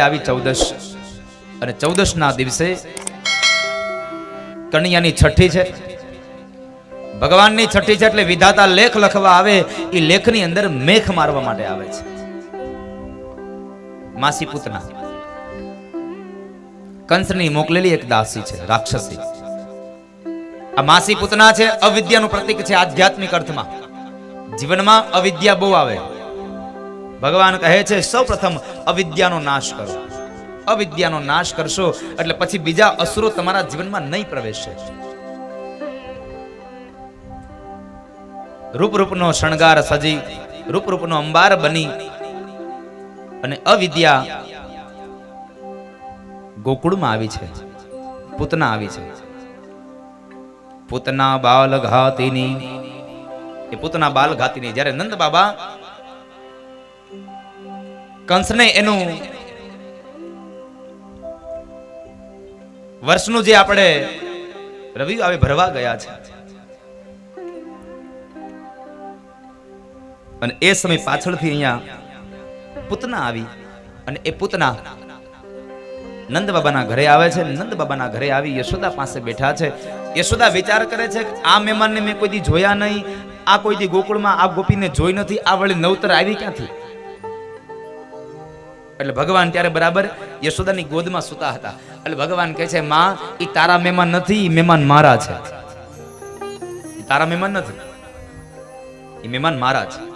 આવી ચૌદશ. અને ચૌદશના દિવસે કન્યાની છઠ્ઠી છે. ભગવાનની છઠ્ઠી છે એટલે વિધાતા લેખ લખવા આવે, એ લેખની અંદર મેખ મારવા માટે આવે છે. માસી પૂતના. કંસની મોકલેલી એક દાસી છે, રાક્ષસી. આ માસી પૂતના છે, અવિદ્યાનું પ્રતીક છે આધ્યાત્મિક અર્થમાં. જીવનમાં અવિદ્યા બહુ આવે. ભગવાન કહે છે સૌ પ્રથમ અવિદ્યાનો નાશ કરો. અવિદ્યાનો નાશ કરશો એટલે પછી બીજા અસુરો તમારા જીવનમાં નહીં પ્રવેશે. રૂપ રૂપનો શણગાર સજી રૂપ રૂપનો અંબાર બની અને અવિદ્યા ગોકુળમાં આવી છે, પૂતના આવી છે. પૂતના બાલ ઘાતીની એ પૂતના બાલ ઘાતીની જ્યારે નંદ બાબા કંસને એનું વર્ષનું જે આપણે રવિ આવે ભરવા ગયા છે. અને એ સમય પાછળથી અહીંયા પૂતના આવી અને એ પૂતના નંદ બાબાના ઘરે આવે છે. નંદ બાબાના ઘરે આવી યશોદા પાસે બેઠા છે. યશોદા વિચાર કરે છે આ મહેમાનને મેં કોઈ દી જોયા નહીં. આ કોઈ દી ગોકુળમાં આ ગોપીને જોઈ નથી. આ વળી નવતર આવી ક્યાંથી? એટલે ભગવાન ત્યારે બરાબર યશોદાની ગોદમાં સૂતા હતા. એટલે ભગવાન કહે છે, માં એ તારા મહેમાન નથી મહેમાન મારા છે. તારા મહેમાન નથી. એ મહેમાન મારા છે.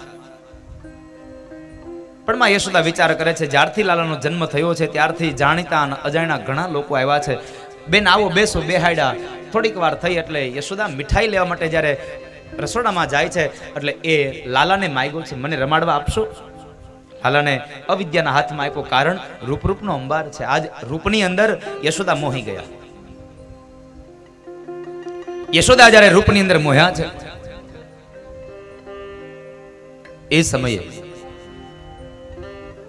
પણ માં યશોદા વિચાર કરે છે, જ્યારથી લાલાનો જન્મ થયો છે, ત્યારથી જાણીતા અને અજાણ્યા ઘણા લોકો આવ્યા છે. બેન આવો, બેસો બેહાડ્યા થોડીક વાર થઈ એટલે યશોદા મીઠાઈ લેવા માટે જ્યારે રસોડામાં જાય છે, એટલે એ લાલાને માગ્યો છે, મને રમાડવા આપશો? લાલાને અવિદ્યાના હાથમાં આપ્યો કારણ, રૂપરૂપનો અંબાર છે. આજ રૂપની અંદર યશોદા મોહી ગયા. યશોદા જ્યારે રૂપની અંદર મોહ્યા છે, એ સમયે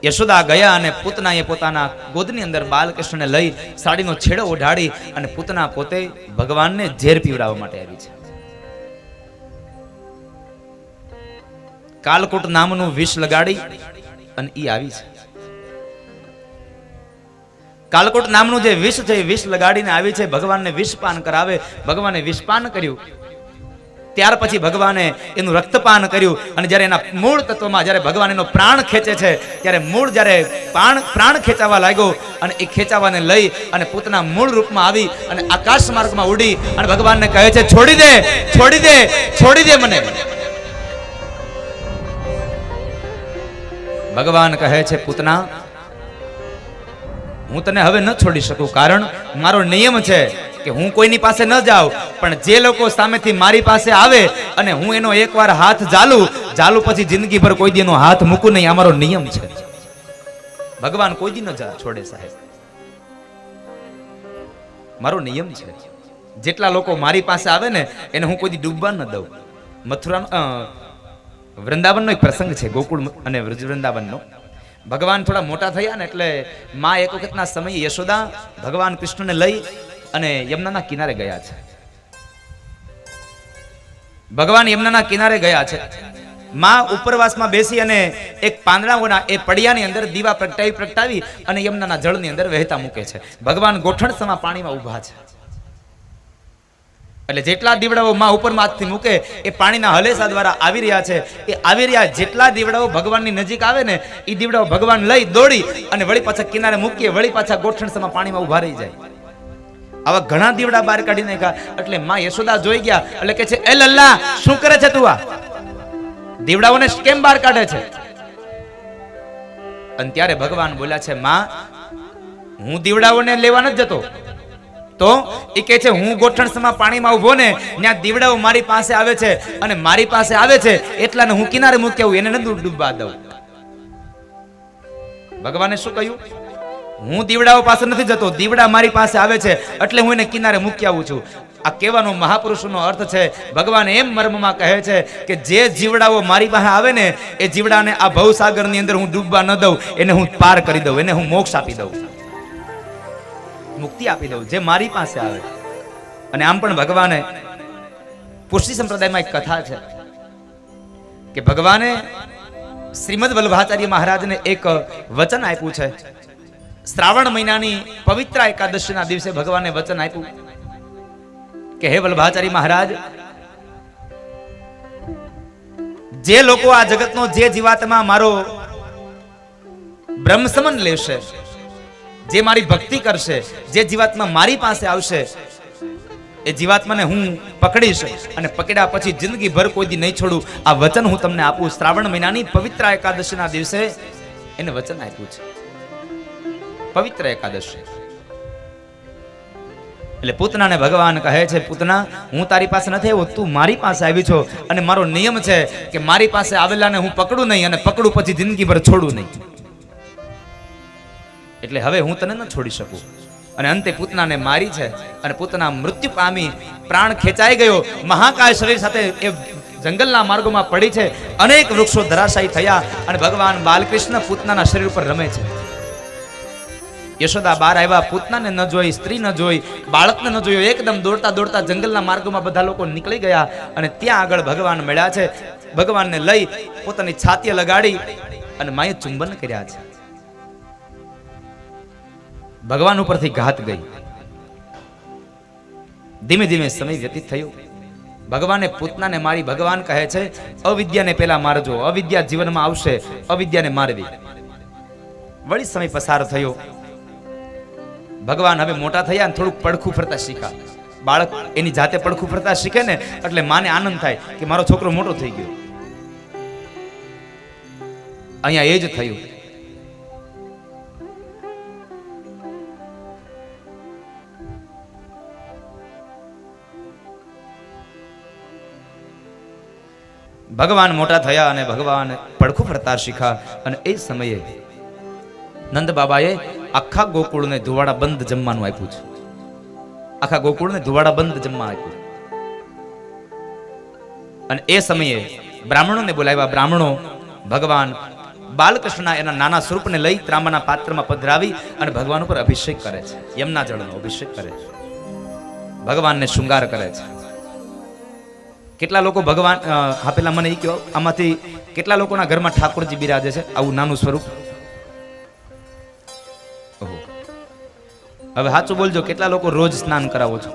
યશોદા ગયા અને પૂતનાએ પોતાના ગોદની અંદર બાલકૃષ્ણને લઈ સાડીનો છેડો ઓઢાડી અને પૂતના પોતે ભગવાનને ઝેર પીવડાવવા માટે આવી છે. કાલકૂટ નામનું વિષ લગાડી અને એ આવી છે. કાલકોટ નામનું જે વિષ છે વિષ લગાડીને આવી છે, ભગવાનને વિષપાન કરાવે. ભગવાને વિષપાન કર્યું. ત્યાર પછી ભગવાને એનું રક્તપાન કર્યું. અને જ્યારે એના મૂળ તત્વમાં જ્યારે ભગવાન એનો પ્રાણ ખેંચે છે, ત્યારે મૂળ જ્યારે પ્રાણ પ્રાણ ખેંચાવા લાગ્યો અને એ ખેંચાવાને લઈ અને પોતાના મૂળ રૂપમાં આવી અને આકાશ માર્ગમાં ઉડી અને ભગવાનને કહે છે, છોડી દે છોડી દે છોડી દે મને. ભગવાન કહે છે પૂતના હું તને હવે ન છોડી શકું કારણ મારો નિયમ છે કે હું કોઈની પાસે ન જાઉં પણ જે લોકો સામેથી મારી પાસે આવે અને હું એનો એકવાર હાથ જાલું જાલું પછી જિંદગીભર કોઈ દીનો હાથ મૂકું નહીં અમારો નિયમ છે. ભગવાન કોઈ દી ન છોડે સાહેબ. મારો નિયમ છે જેટલા લોકો મારી પાસે આવે ને એને હું કોઈ દી ડૂબવા ન દઉં. મથુરાનો અ, વૃંદાવનનો એક પ્રસંગ છે, ગોકુળ અને વ્રજ વૃંદાવનનો. ભગવાન થોડા મોટા થયા ને એટલે મા એક વખતના સમયે યશોદા ભગવાન કૃષ્ણને લઈ અને યમુનાના કિનારે ગયા છે. ભગવાન યમુનાના કિનારે ગયા છે. મા ઉપરવાસમાં બેસી અને એક પાંદડાઓના એ પડિયાની અંદર દીવા પ્રગટાવી પ્રગટાવી અને યમુનાના જળની અંદર વહેતા મૂકે છે. ભગવાન ગોઠણ સમા પાણીમાં ઊભા છે. એટલે જેટલા દીવડાઓ માં ઉપરમાં હાથથી મૂકે, એ પાણીના હલેસા દ્વારા આવી રહ્યા છે. એ આવી રહ્યા જેટલા દીવડાઓ ભગવાનની નજીક આવે ને એ દીવડાઓ ભગવાન લઈ દોડી અને વળી પાછા કિનારે મૂકીએ, વળી પાછા ગોઠણ સમા પાણીમાં ઊભા રહી જાય. આવા ઘણા દીવડા બહાર કાઢી નાખ્યા એટલે માં યશોદા જોઈ ગયા, એટલે કે છે, એ લલ્લા, શું કરે છે તું આ? દીવડાઓને કેમ બહાર કાઢે છે? અને ત્યારે ભગવાન બોલ્યા છે, માં, હું દીવડાઓને લેવા નથી જતો. તો એ કહે છે, હું ગોઠણ સમા પાણીમાં ઊભો ને ત્યાં દીવડાઓ મારી પાસે આવે છે અને મારી પાસે આવે છે એટલાને હું કિનારે મૂકી આવું એને નથી ડૂબવા દઉં. ભગવાને શું કહ્યું? હું દીવડાઓ પાસે નથી જતો, દીવડા મારી પાસે આવે છે એટલે હું એને કિનારે મૂકી આવું છું. આ કહેવાનો મહાપુરુષનો અર્થ છે, ભગવાન એમ મર્મમાં કહે છે કે જે જીવડાઓ મારી પાસે આવે ને, એ જીવડાને આ ભવસાગરની અંદર હું ડૂબવા ન દઉં, એને હું પાર કરી દઉં, એને હું મોક્ષ આપી દઉં. મુક્તિ આપી દઉં, જે મારી પાસે આવે. અને આમ પણ ભગવાને પુષ્ટિ સંપ્રદાયમાં એક કથા છે કે ભગવાને શ્રીમદ વલ્લભાચાર્ય મહારાજને એક વચન આપ્યું છે. શ્રાવણ મહિનાની પવિત્ર એકાદશીના દિવસે ભગવાને વચન આપ્યું કે હે વલ્લભાચાર્ય મહારાજ, જે લોકો આ જગતનો જે જીવાતમાં મારો બ્રહ્મસમન લેશે જે મારી ભક્તિ કરશે, જે જીવાત્મા મારી પાસે આવશે, એ જીવાત્માને હું પકડીશ અને પકડ્યા પછી જિંદગી ભર કોઈ દી નહીં છોડું. આ વચન હું તમને આપું. શ્રાવણ મહિનાની પવિત્ર એકાદશીના દિવસે એને વચન આપ્યું છે. પવિત્ર એકાદશી. એટલે પૂતનાને ભગવાન કહે છે, પૂતના, હું તારી પાસે નથી આવ્યો, તું મારી પાસે આવી છો. અને મારો નિયમ છે કે મારી પાસે આવેલાને હું પકડું નહીં અને પકડું પછી જિંદગી ભર છોડું નહીં. એટલે હવે હું તને ન છોડી શકું. અને અંતે પૂતનાને મારી છે અને પૂતના મૃત્યુ પામી પ્રાણ ખેંચાઈ ગયો. મહાકાય શરીર સાથે એ જંગલના માર્ગોમાં પડી છે. અનેક વૃક્ષો ધરાશાયી થયા અને ભગવાન બાલકૃષ્ણ પૂતનાના શરીર ઉપર રમે છે. યશોદા બાર આવ્યા. પૂતનાને ન જોઈ, સ્ત્રી ન જોઈ, બાળકને ન જોયો. એકદમ દોડતા દોડતા જંગલના માર્ગોમાં બધા લોકો નીકળી ગયા અને ત્યાં આગળ ભગવાન મળ્યા છે. ભગવાનને લઈ પોતાની છાતીએ લગાડી અને માએ ચુંબન કર્યા છે. ભગવાન ઉપરથી ઘાત ગઈ. ધીમે ધીમે સમય વ્યતીત થયો. ભગવાને પૂતનાને મારી, ભગવાન કહે છે, અવિદ્યાને પેલા મારજો, અવિદ્યા જીવનમાં આવશે, અવિદ્યાને મારવી. વળી સમય પસાર થયો. ભગવાન હવે મોટા થયા અને થોડુંક પડખું ફરતા શીખા બાળક એની જાતે પડખું ફરતા શીખે ને, એટલે માને આનંદ થાય કે મારો છોકરો મોટો થઈ ગયો. અહીંયા એ જ થયું. ભગવાન મોટા થયા અને ભગવાન પડખું ફરતા શીખા અને એ સમયે નંદ બાબાએ આખા ગોકુળને ધુવાડા બંધ જમવાનું આપ્યું છે. આખા ગોકુળને ધુવાડા બંધ જમવા આપ્યું. અને એ સમયે બ્રાહ્મણોને બોલાવ્યા. બ્રાહ્મણો ભગવાન બાલકૃષ્ણ એના નાના સ્વરૂપને લઈ ત્રાંબાના પાત્રમાં પધરાવી અને ભગવાન ઉપર અભિષેક કરે છે. યમના જળનો અભિષેક કરે છે. ભગવાનને શૃંગાર કરે છે. કેટલા લોકો ભગવાન આપેલા મને એ કહો, આમાંથી કેટલા લોકોના ઘરમાં ઠાકોરજી બિરાજે છે આવું નાનું સ્વરૂપ. હવે સાચું બોલજો, કેટલા લોકો રોજ સ્નાન કરાવો છો?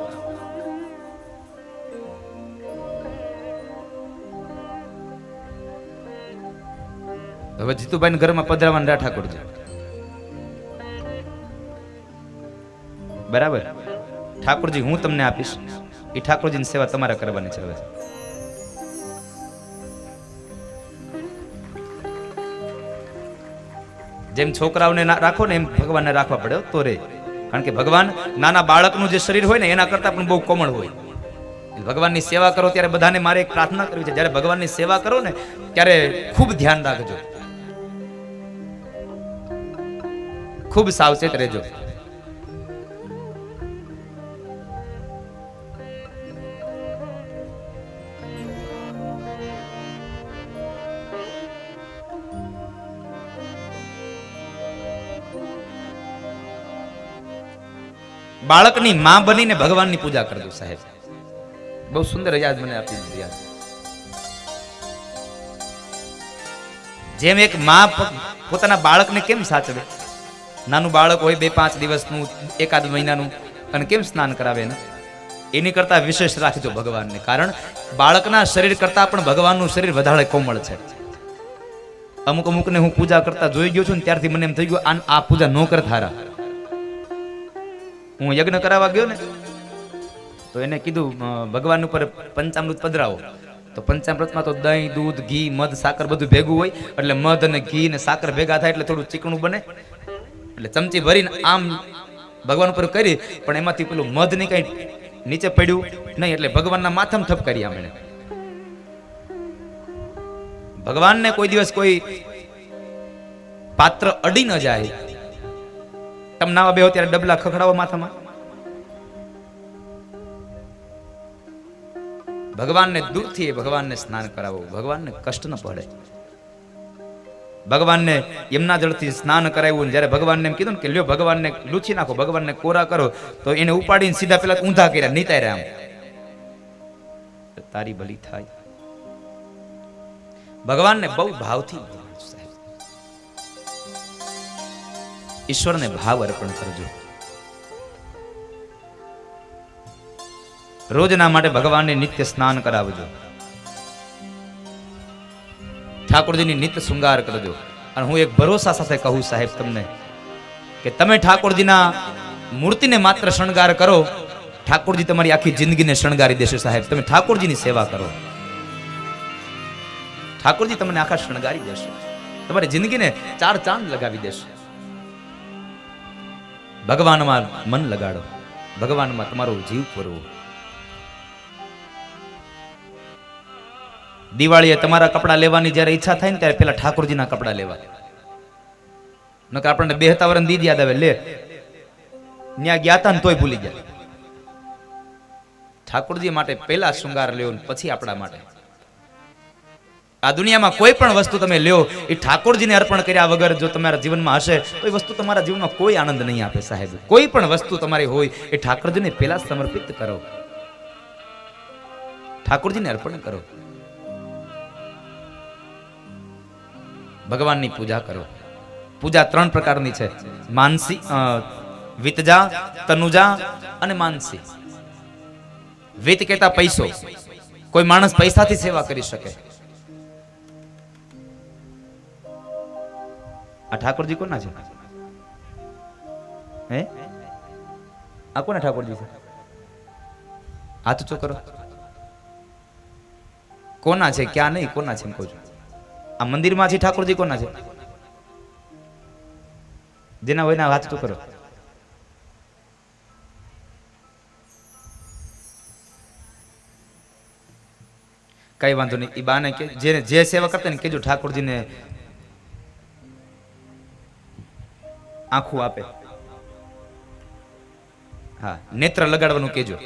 હવે જીતુભાઈ ઘરમાં પધરાવાના રા ઠાકોરજી. બરાબર? ઠાકોરજી, હું તમને આપીશ. એ ઠાકોરજીની સેવા તમારે કરવાની છે હવે. જેમ છોકરાઓને રાખો ને એમ ભગવાનને રાખવા પડે તો રે. કારણ કે ભગવાન નાના બાળકનું જે શરીર હોય ને, એના કરતાં પણ બહુ કોમળ હોય. ભગવાનની સેવા કરો ત્યારે બધાને મારે એક પ્રાર્થના કરવી છે. જ્યારે ભગવાનની સેવા કરો ને, ત્યારે ખૂબ ધ્યાન રાખજો. ખૂબ સાવચેત રહેજો. બાળકની માં બનીને ભગવાનની પૂજા કરજો સાહેબ. બહુ સુંદર યાદ મને આપી દીધી જેમ એક માં પોતાના બાળકને કેમ સાચવે? નાનું બાળક હોય બે પાંચ દિવસનું, એકાદ મહિનાનું, અને કેમ સ્નાન કરાવે ને એની કરતા વિશેષ રાખજો ભગવાનને, કારણ બાળકના શરીર કરતા પણ ભગવાનનું શરીર વધારે કોમળ છે. અમુક અમુકને હું પૂજા કરતા જોઈ ગયો છું ને ત્યારથી મને એમ થઈ ગયું આ- પૂજા ન કરતા હારા હું યજ્ઞ કરાવવા ગયો ને, તો એને કીધું ભગવાન ઉપર પંચામૃત પધરાવો. તો પંચામૃતમાં તો દહીં, દૂધ, ઘી, મધ, સાકર બધું ભેગું હોય, એટલે મધ અને ઘી ને સાકર ભેગા થાય એટલે થોડું ચીકણું બને. એટલે ચમચી ભરીને આમ ભગવાન ઉપર કરી, પણ એમાંથી પેલું મધની કઈ નીચે પડ્યું નહીં, એટલે ભગવાનના માથામાં થપ કરી આમ ભગવાનને કોઈ દિવસ કોઈ પાત્ર અડી ન જાય. તમે નાવા બેહો ત્યારે ડબલા ખખડાવો માથામાં. ભગવાનને દૂરથી ભગવાનને સ્નાન કરાવો. ભગવાનને કષ્ટ ન પડે. ભગવાનને એમના જળથી સ્નાન કરાવ્યું જ્યારે ભગવાનને એમ કીધું ને કે લ્યો ભગવાનને લૂછી નાખો, ભગવાનને કોરા કરો, તો એને ઉપાડીને સીધા પેલા ઊંધા કર્યા નીતાય રહ્યા આમ તારી ભલી થાય. ભગવાનને બહુ ભાવથી ઈશ્વરને ભાવ અર્પણ કરજો. રોજના માટે ભગવાનને નિત્ય સ્નાન કરાવજો. ઠાકોરજીની નિત્ય શૃંગાર કરજો. અને હું એક ભરોસા સાથે કહું સાહેબ તમને કે તમે ઠાકોરજીના મૂર્તિને માત્ર શણગાર કરો, ઠાકોરજી તમારી આખી જિંદગીને શણગારી દેશે સાહેબ. તમે ઠાકોરજીની સેવા કરો. ઠાકોરજી તમને આખા શણગારી દેશે. તમારી જિંદગીને ચાર ચાંદ લગાવી દેશે. ભગવાનમાં મન લગાડો. ભગવાનમાં તમારો જીવ પૂરવો દિવાળીએ તમારા કપડાં લેવાની જ્યારે ઈચ્છા થાય ને ત્યારે પેલા ઠાકોરજીના કપડાં લેવા. નકર આપણને બેહતા વરણ દીદ યાદ આવે, લે. ત્યાં ગયા હતા ને તોય ભૂલી ગયા. ઠાકોરજી માટે પહેલા શૃંગાર લેવો પછી આપણા માટે. આ દુનિયામાં કોઈ પણ વસ્તુ તમે લ્યો, એ ઠાકોરજીને અર્પણ કર્યા વગર જો તમારા જીવનમાં હશે, તો એ વસ્તુ તમારા જીવનમાં કોઈ આનંદ નહીં આપે સાહેબ. કોઈ પણ વસ્તુ તમારી હોય, એ ઠાકોરજીને પહેલા સમર્પિત કરો. ઠાકોરજીને અર્પણ કરો. ભગવાનની પૂજા કરો. પૂજા ત્રણ પ્રકારની છે. માનસી વિતજા, તનુજા અને માનસી. વિત કહેતા પૈસો. કોઈ માણસ પૈસાથી સેવા કરી શકે. આ ઠાકોરજી કોના છે? હે? આ કોના ઠાકોરજી છે? હાથ ઊંચો કરો. કોના છે? ક્યાં નહીં, કોના છે એમ કહું છું. આ મંદિરમાં ઠાકોરજી કોના છે? જેના હોય ના હાથ તો કરો. કઈ વાંધો નહીં એ બાને કે, જેને જે સેવા કરતા ને કેજો ઠાકોરજીને આખું આપે. હા, નેત્ર લગાડવાનું કેજો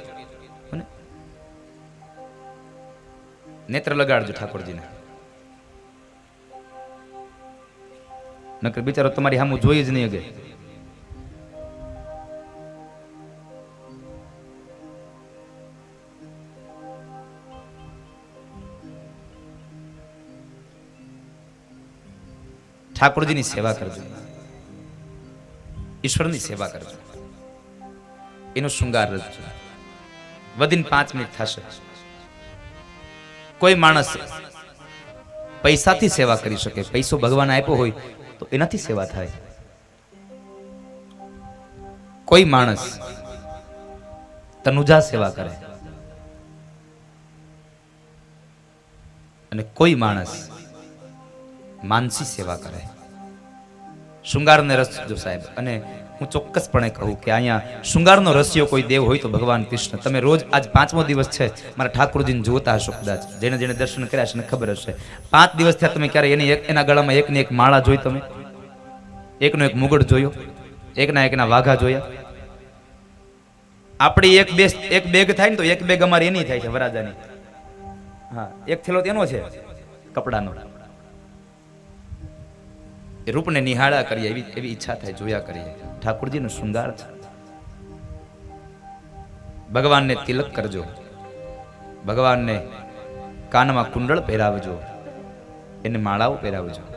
નેત્ર લગાડજો ઠાકોરજીને. નકર બિચારો તમારી સામું જોઈ જ નહીં અગે ઠાકોરજીની સેવા કરજો. ઈશ્વરની સેવા કરજો એનો શૃંગાર રચજો વધીને પાંચ મિનિટ થશે. કોઈ માણસ પૈસાથી સેવા કરી શકે, પૈસો ભગવાન આપ્યો હોય તો એનાથી સેવા થાય. કોઈ માણસ તનુજા સેવા કરે. અને કોઈ માણસ માનસી સેવા કરે. શૃંગારને રસ જો સાહેબ. અને હું ચોક્કસપણે કહું કે અહીંયા શૃંગારનો રસિયો કોઈ દેવ હોય તો ભગવાન કૃષ્ણ. તમે રોજ આજ પાંચમો દિવસ છે, મારા ઠાકોરજીને જોતા હશો કદાચ. જેને જેને દર્શન કર્યા છે ખબર હશે. પાંચ દિવસ થયા તમે ક્યારે એની એક એના ગળામાં એકની એક માળા જોઈ તમે? એકનો એક મુગટ જોયો, એકના એકના વાઘા જોયા. આપણી એક બે એક બેગ થાય ને તો એક બેગ અમારી એની થાય છે વરાજાની. હા, એક થેલો તેનો છે, કપડાનો. એ રૂપને નિહાળા કરીએ એવી એવી ઈચ્છા થાય, જોયા કરીએ. ઠાકુરજીનો શૃંગાર છે. ભગવાનને તિલક કરજો. ભગવાનને કાનમાં કુંડળ પહેરાવજો. એને માળાઓ પહેરાવજો.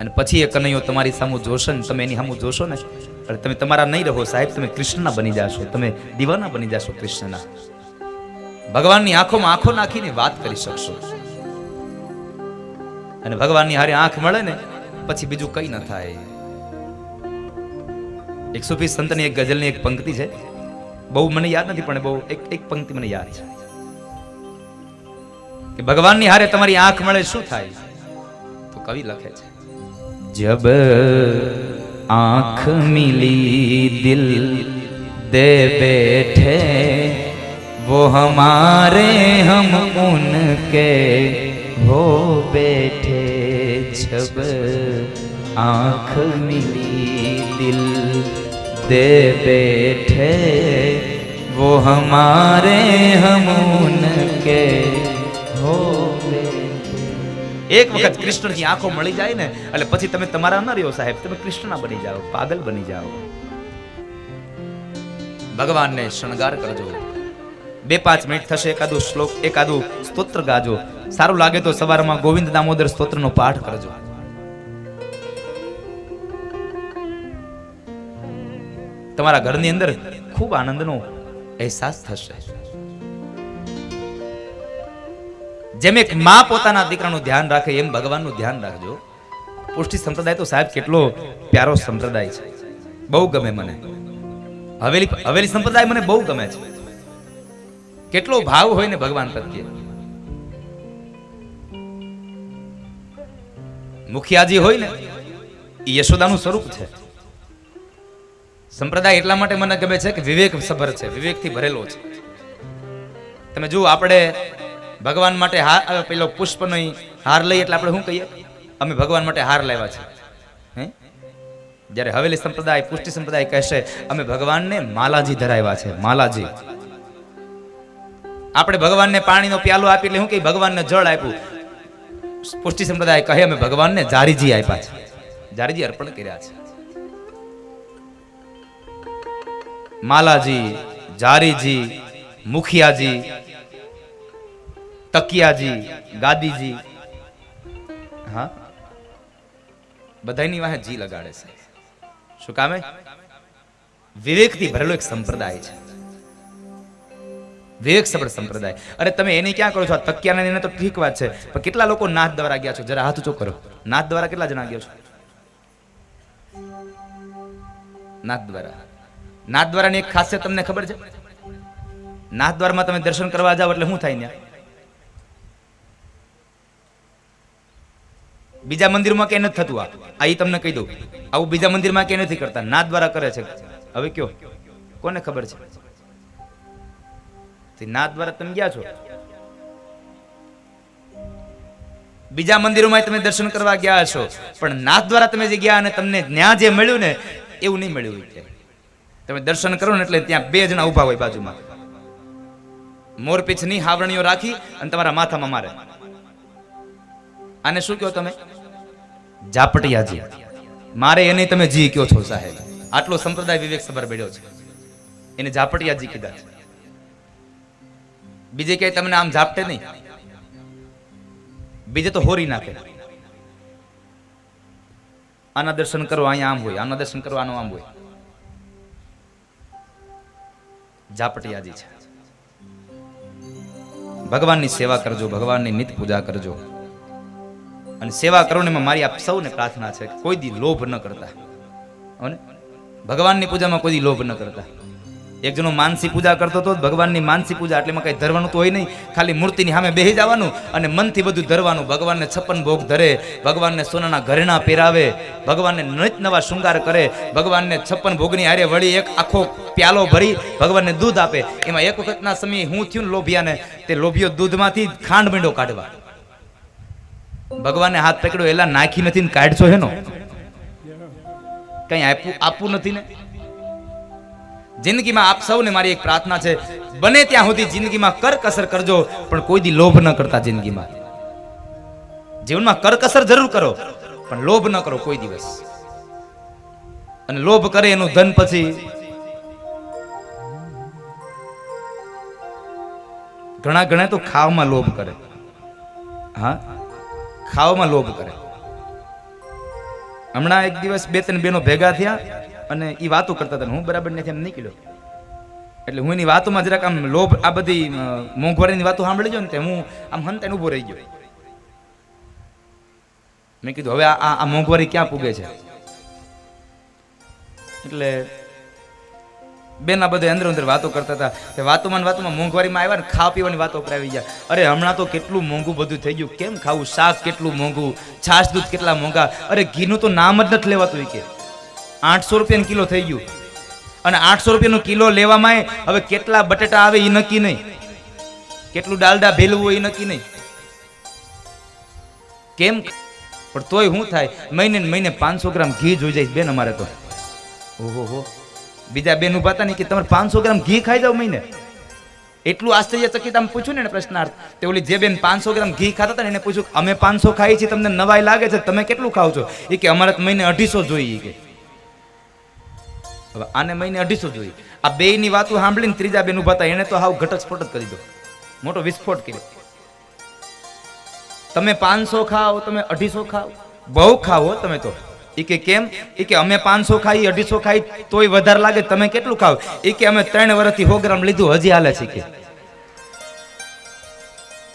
અને પછી એ કનૈયો તમારી સામુ જોશો ને, તમે એની સામુ જોશો ને, એટલે તમે તમારા નહીં રહો સાહેબ, તમે કૃષ્ણના બની જાશો. તમે દીવાના બની જાશો કૃષ્ણના. ભગવાનની આંખોમાં આંખો નાખીને વાત કરી શકશો. અને ભગવાનની હારે આંખ મળે ને, પછી બીજું કંઈ ન થાય. એકસો વીસ સંતની એક ગઝલની એક પંક્તિ છે. બહુ મને યાદ નથી, પણ બહુ એક એક પંક્તિ મને યાદ છે. કે ભગવાનની હારે તમારી આંખ મળે શું થાય? તો કવિ લખે છે. જબ આંખ મિલી દિલ દે બેઠે વો હમારે હમ ઉનકે हो बैठे जब आंख मिली दिल दे बैठे वो हमारे हम उनके हो बैठे એક વખત કૃષ્ણની આંખો મળી જાય ને એટલે પછી તમે તમારા ન રહ્યો સાહેબ તમે કૃષ્ણના બની જાઓ પાગલ બની જાઓ ભગવાનને શણગાર કરજો બે પાંચ મિનિટ થશે એકાદું શ્લોક એકાદું સ્તોત્ર ગાજો સારું લાગે તો સવારમાં ગોવિંદ દામોદર સ્તોત્રનો પાઠ કરજો. તમારા ઘરની અંદર ખૂબ આનંદનો અહેસાસ થશે. જેમ એક માં પોતાના દીકરાનું ધ્યાન રાખે એમ ભગવાનનું ધ્યાન રાખજો. પુષ્ટિ સંપ્રદાય તો સાહેબ કેટલો પ્યારો સંપ્રદાય છે. બહુ ગમે મને. હવેલી હવેલી સંપ્રદાય મને બહુ ગમે છે. કેટલો ભાવ હોય ને ભગવાન પ્રત્યે. મુખિયાજી હોય ને એ યશોદાનું સ્વરૂપ છે. સંપ્રદાય એટલા માટે મને ગમે છે કે વિવેક સભર છે, વિવેકથી ભરેલો છે. તમે જુઓ, આપણે ભગવાન માટે હાર પેલો પુષ્પનો હાર લઈએ એટલે આપણે શું કહીએ? અમે ભગવાન માટે હાર લાવ્યા છે. હે? જ્યારે હવેલી સંપ્રદાય, પુષ્ટિ સંપ્રદાય કહેશે, અમે ભગવાનને માલાજી ધરાવ્યા છે, માલાજી. આપણે ભગવાનને પાણીનો પ્યાલો આપી એટલે શું કહી ભગવાનને જળ આપ્યું. પુષ્ટિ સંપ્રદાય કહે, અમે ભગવાનને જારીજી આપ્યા છે. જારીજી અર્પણ કર્યા છે. માલાજી, જારીજી, મુખિયાજી, તકિયાજી, ગાદીજી. હા? બધાની વાહે જી લગાડે છે. શું કામે? વિવેકથી ભરેલો એક સંપ્રદાય છે. વિવેક સબળ સંપ્રદાય. અરે તમે એને ક્યાં કરો છો? આ તકિયાના એને તો ઠીક વાત છે. પણ કેટલા લોકો નાથ દ્વારા ગયા છો? જરા હાથ ઊંચો કરો. નાથ દ્વારા કેટલા જણા ગયા છો? નાથ દ્વારા. નાથ દ્વારાની એક ખાસિયત તમને ખબર છે? નાથ દ્વારમાં તમે દર્શન કરવા જાઓ એટલે શું થાય ત્યાં બીજા મંદિરમાં ક્યાંય નથી થતું આ? એ તમને કહી દઉં. આવું બીજા મંદિરમાં કે નથી કરતા. નાથ દ્વારા કરે છે. હવે કયો? કોને ખબર છે? નાથ દ્વારા તમે ગયા છો? બીજા મંદિરોમાં તમે દર્શન કરવા ગયા છો, પણ નાથ દ્વારા તમે જે ગયા અને તમને ન્યા જે મળ્યું ને, એવું નહીં મળ્યું એટલે તમે દર્શન કરો ને એટલે ત્યાં બે જણા ઊભા હોય બાજુમાં. મોરપીછની હાવરણીઓ રાખી અને તમારા માથામાં મારે. આને શું કહો તમે? ઝાપટિયાજી. મારે એને તમે જી કયો છો સાહેબ. આટલો સંપ્રદાય વિવેક સભર બેડ્યો છે. એને ઝાપટિયાજી કીધા છે. બીજે ક્યાંય તમને આમ ઝાપટે નહીં. બીજે તો હોરી નાખે. આના દર્શન કરવા અહીંયા આમ હોય, આના દર્શન કરવાનું આમ હોય. ઝાપટિયાજી છે. ભગવાનની સેવા કરજો, ભગવાનની નિત પૂજા કરજો. અને સેવા કરો ને મારી આપ સૌને પ્રાર્થના છે કોઈ દી લોભ ન કરતા. ભગવાનની પૂજામાં કોઈ દી લોભ ન કરતા. એક જણો માનસી પૂજા કરતો હતો, ભગવાનની માનસી પૂજા એટલે એમાં કંઈ ધરવાનું તો હોય નહીં, ખાલી મૂર્તિની સામે બેસી જવાનું અને મનથી બધું ધરવાનું. ભગવાનને છપ્પન ભોગ ધરે, ભગવાનને સોનાના ઘરેણા પહેરાવે, ભગવાનને નિત નવા શૃંગાર કરે, ભગવાનને છપ્પન ભોગની હારે વળી એક આખો પ્યાલો ભરી, ભગવાનને દૂધ આપે. એમાં એક વખતના સમયે હું થયું ને લોભિયાને, તે લોભિયો દૂધમાંથી ખાંડ મીંડો કાઢવા. ભગવાનને હાથ પકડ્યો, એલા, નાખી નથી ને કાઢશો હેનો? કંઈ આપવું આપવું નથી ને? જિંદગીમાં આપ સૌને મારી એક પ્રાર્થના છે, બને ત્યાં સુધી જિંદગીમાં કરકસર કરજો, પણ કોઈ દી લોભ ન કરતા જિંદગીમાં. જીવનમાં કરકસર જરૂર કરો, પણ લોભ ન કરો કોઈ દિવસ. અને લોભ કરે એનું ધન પછી. ઘણા ઘણા તો ખાવામાં લોભ કરે. હા? ખાવામાં લોભ કરે. હમણાં એક દિવસ બે ત્રણ બેનો ભેગા થયા. અને એ વાતો કરતા હતા હું બરાબર નથી એમ નીકળ્યો. એટલે હું એની વાતોમાં જરાક આમ લોભ, આ બધી મોંઘવારીની વાતો સાંભળી ગયો ને તે હું આમ હંતાઈને ઊભો રહી ગયો. મેં કીધું, હવે આ આ મોંઘવારી ક્યાં પૂગે છે? એટલે બેન આ બધા અંદર અંદર વાતો કરતા હતા. તે વાતોમાં વાતોમાં મોંઘવારીમાં આવ્યા ને ખાવા પીવાની વાતો પર આવી ગયા. અરે, હમણાં તો કેટલું મોંઘું બધું થઈ ગયું. કેમ ખાવું? શાક કેટલું મોંઘું? છાશ દૂધ કેટલા મોંઘા? અરે, ઘીનું તો નામ જ નથી લેવાતું કે. આઠસો રૂપિયાનું કિલો થઈ ગયું. અને આઠસો રૂપિયાનો કિલો લેવામાં હવે કેટલા બટેટા આવે એ નક્કી નહીં. કેટલું ડાલડા ભેલવું હોય એ નક્કી નહીં. કેમ? પણ તોય શું થાય? મહિને મહિને પાંચસો ગ્રામ ઘી જોઈ જાય બેન અમારે તો. ઓહો હો બીજા બેન ઊભા હતા ને કે તમારે પાંચસો ગ્રામ ઘી ખાઈ જાવ મહિને. એટલું આશ્ચર્યચકિત આમ પૂછ્યું ને એને પ્રશ્નાર્થ. તે ઓલી જે બેન પાંચસો ગ્રામ ઘી ખાતા હતા ને એને પૂછ્યું, અમે પાંચસો ખાઈએ છીએ, તમને નવાઈ લાગે છે, તમે કેટલું ખાવ છો? એ કે, અમારે મહિને અઢીસો જોઈએ કે. હવે આને મહિને અઢીસો જોઈએ આ બે ની વાતો સાંભળીને ત્રીજા બેન ઊભા હતા એને તો હાવ ઘટસ્ફોટ જ કરી દો મોટો વિસ્ફોટ કર્યો. તમે પાંચસો ખાઓ, તમે અઢીસો ખાઓ. બહુ ખાઓ તમે તો. એ કે કેમ? એ કે અમે પાંચસો ખાઈ અઢીસો ખાઈ તોય વધારે લાગે. તમે કેટલું ખાવ એ કે અમે ત્રણ વર્ષથી સો ગ્રામ લીધું, હજી હાલે છે કે.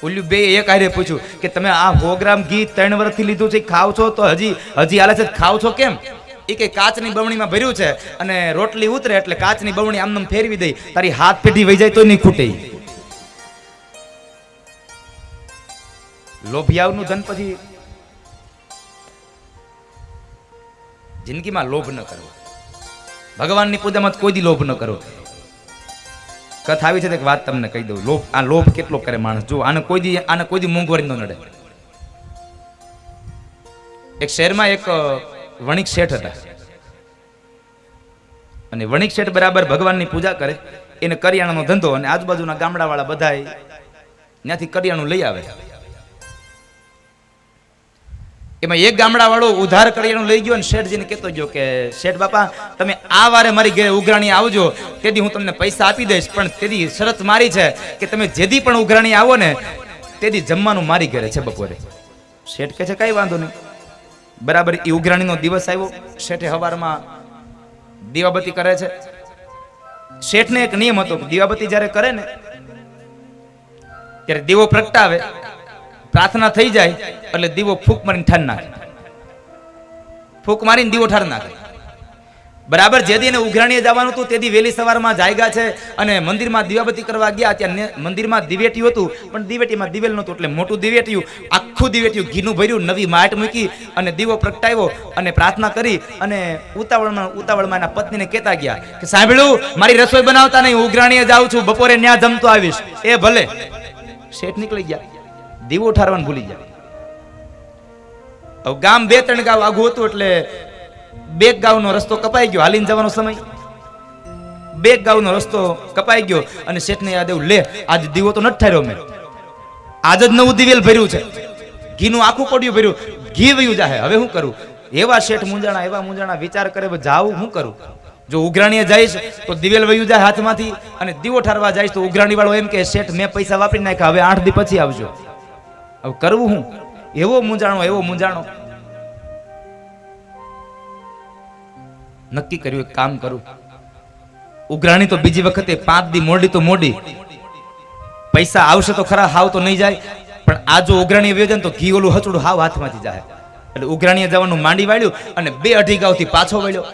ઓલ્યું બે એક આરે પૂછ્યું કે તમે આ સો ગ્રામ ઘી ત્રણ વર્ષથી લીધું છે ખાવ છો તો હજી હજી હાલે છે ખાવ છો કેમ? એ કે કાચની બમણીમાં ભર્યું છે અને રોટલી ઉતરે એટલે કાચની બમણી આમનામ ફેરવી દઈ. તારી હાથ પેઢી વહી જાય તો નહીં ખૂટે લોભિયાવનું ધન પછી જિંદગીમાં લોભ ન કરવો. ભગવાનની પૂજામાં કોઈ દી લોભ ન કરો કથા આવી છે એક વાત તમને કહી દઉં. લોભ આ લોભ કેટલો કરે માણસ? જો આને કોઈ દી આને કોઈ દી મોંઘવારી ન નડે. એક શહેરમાં એક વણિક શેઠ હતા. અને વણિક શેઠ બરાબર ભગવાનની પૂજા કરે, એને કરિયાણાનો ધંધો અને આજુબાજુના ગામડાવાળા બધા ત્યાંથી કરિયાણું લઈ આવે. એમાં એક ગામડાવાળો ઉધાર કરિયાણું લઈ ગયો અને શેઠજીને કહેતો ગયો કે, શેઠ બાપા, તમે આ વારે મારી ઘરે ઉઘરાણી આવજો. તેથી હું તમને પૈસા આપી દઈશ, પણ તેથી શરત મારી છે કે તમે જેદી પણ ઉઘરાણી આવો ને તેથી જમવાનું મારી ઘરે છે બપોરે. શેઠ કહે છે, કઈ વાંધો નહીં. બરાબર, એ ઉઘરાણીનો દિવસ આવ્યો. શેઠે હવારમાં દીવાબત્તી કરે છે. શેઠને એક નિયમ હતો કે દીવાબત્તી જ્યારે કરે ને, ત્યારે દીવો પ્રગટાવે, પ્રાર્થના થઈ જાય, એટલે દીવો ફૂંક મારીને ઠાર નાખે. ફૂંક મારીને દીવો ઠાર નાખે. બરાબર જે દી ઉઘરાણીએ જવાનું હતું તે દી વહેલી સવારમાં જાયગા છે અને મંદિરમાં દીવાબત્તી કરવા ગયા. ત્યાં મંદિરમાં દિવેટિયું હતું, પણ દિવેટીમાં દિવેલ નહોતું, એટલે મોટું દિવેટિયું આખું દિવેટિયું ઘીનું ભર્યું, નવી માટ મૂકી અને દીવો પ્રગટાવ્યો અને પ્રાર્થના કરી અને ઉતાવળમાં ઉતાવળમાં એના પત્નીને કહેતા ગયા કે, સાંભળ્યું, મારી રસોઈ બનાવતા નહીં ઉઘરાણીએ જાઉં છું, બપોરે ન્યા જમતો આવીશ. એ ભલે. શેઠ નીકળી ગયા. દીવો ઠારવાનું ભૂલી ગયા. હવે ગામ બે ત્રણ ગાવ આઘું હતું એટલે બે ગાવનો રસ્તો કપાઈ ગયો, હાલીને જવાનો સમય. બે ગાવનો રસ્તો કપાઈ ગયો અને શેઠને યાદ એવું લે, આજ દીવો તો નથી ઠાર્યો મેં. આજ જ નવું દિવેલ ભર્યું છે. ઘીનું આખું પડ્યું ભર્યું. ઘી વયું જાહે. હવે શું કરું? એવા શેઠ મુંજાણા એવા મુંજાણા વિચાર કરે જાવું શું કરું? જો ઉઘરાણીએ જઈશ તો દિવેલ વયું જાય હાથમાંથી અને દીવો ઠારવા જઈશ તો ઉઘરાણી વાળો એમ કે, શેઠ, મેં પૈસા વાપરી નાખ્યા, હવે આઠ દી પછી આવજો. હવે કરવું હું? એવો મૂંઝાણો એવો મૂંઝાણો. નક્કી કર્યું, એક કામ કરું. ઉઘરાણી તો બીજી વખતે પાંચ દી મોડી તો મોડી. પૈસા આવશે તો ખરા, હાવ તો નહીં જાય. પણ આ જો ઉઘરાણીએ વ્યજન તો ઘી ઓલું હચડું હાવ હાથમાંથી જાય એટલે ઉઘરાણીએ જવાનું માંડી વાળ્યું અને બે અઢી ગાવથી પાછો વળ્યો.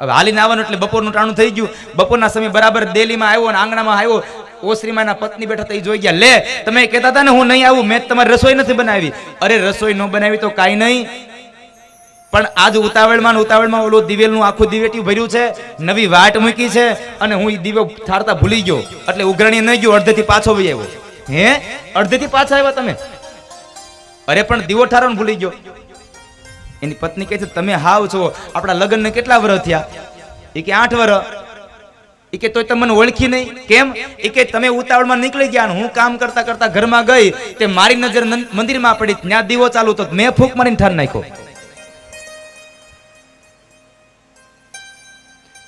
હવે હાલીને આવવાનું એટલે બપોરનું ટાણું થઈ ગયું. બપોરના સમય બરાબર દેલીમાં આવ્યો અને આંગણામાં આવ્યો. ઓશ્રીમાના પત્ની બેઠા થઈ જોઈ ગયા, લે, તમે કહેતા હતા ને હું નહીં આવું, મેં તમારી રસોઈ નથી બનાવી. અરે, રસોઈ ન બનાવી તો કાંઈ નહીં. પણ આજ ઉતાવળમાં ઉતાવળમાં ઓલું દિવેલનું આખું દિવેટિયું ભર્યું છે, નવી વાટ મૂકી છે અને હું એ દીવો ઠારતા ભૂલી ગયો. એટલે ઉઘરાણી નહીં ગયો, અડધેથી પાછો વહી આવ્યો. હે? અડધેથી પાછા આવ્યા તમે? અરે, પણ દીવો ઠારવાનું ભૂલી ગયો. એની પત્ની કહે છે, તમે હાવ છો. આપણા લગ્નને કેટલા વર્ષ થયા? એ કે, આઠ વર્ષ એ કે, તોય તમે મને ઓળખી નહીં. કેમ? એ કે, તમે ઉતાવળમાં નીકળી ગયા હું કામ કરતા કરતા ઘરમાં ગઈ તે મારી નજર મંદિરમાં પડી. ત્યાં દીવો ચાલુ તો મેં ફૂંક મારીને ઠાર નાખ્યો.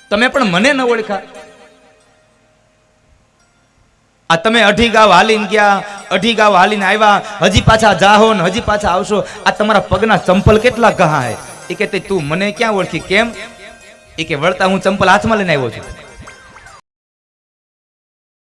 તમે પણ મને ન ઓળખા. આ તમે અઢી ગાવ હાલીને ગયા અઢી ગાવ હાલીને આવ્યા, હજી પાછા જાહો ને હજી પાછા આવશો. આ તમારા પગના ચંપલ કેટલા કહા હે એ કે તું મને ક્યાં ઓળખી? કેમ? એ કે વળતા હું ચંપલ હાથમાં લઈને આવ્યો છું.